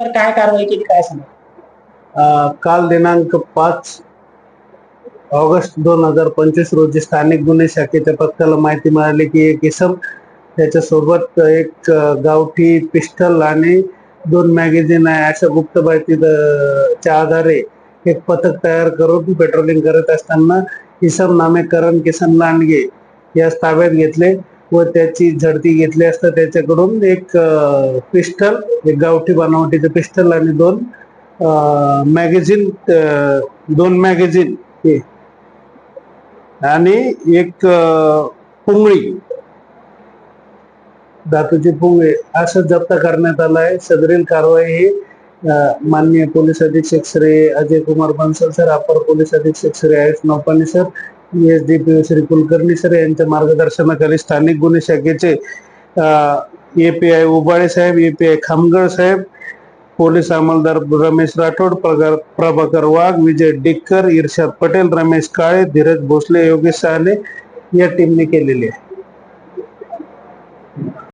तर काय कारवाई केली काय सांगा? काल दिनांक पाच ऑगस्ट दोन हजार पंचवीस रोजी स्थानिक गुन्हे शाखेच्या पथकाला माहिती मिळाली की एक इसम त्याच्यासोबत एक गावठी पिस्टल आणि दोन मॅगझिन आहे. अशा गुप्त माहितीच्या आधारे एक पथक तयार करून पेट्रोलिंग करत असताना इसम नामे करण किसन लांडगे यास ताब्यात घेतले. व त्याची झडती घेतली असता त्याच्याकडून एक पिस्टल एक गावठी बनावटीचे पिस्टल आणि दोन मॅगझिन दोन मॅगझिन हे. आणि एक पुंगळी. धातूची पुंगळी. असं जप्त करण्यात आलं आहे सदरील कारवाई ही माननीय पोलीस अधीक्षक श्री अजय कुमार बन्सल सर अपर पोलीस अधीक्षक Shri Ayush Naupani sir D P Shri Kulkarni sir यांच्या मार्गदर्शनाखाली स्थानिक गुन्हे शाखेचे ए पी आय उबाळे साहेब ए पी आय खामगड साहेब पोलीस अंमलदार रमेश राठोड प्रगार प्रभाकर वाघ विजय डिक्कर इर्षाद पटेल रमेश काळे धीरज भोसले योगेश सहाने या टीमने केलेली आहे.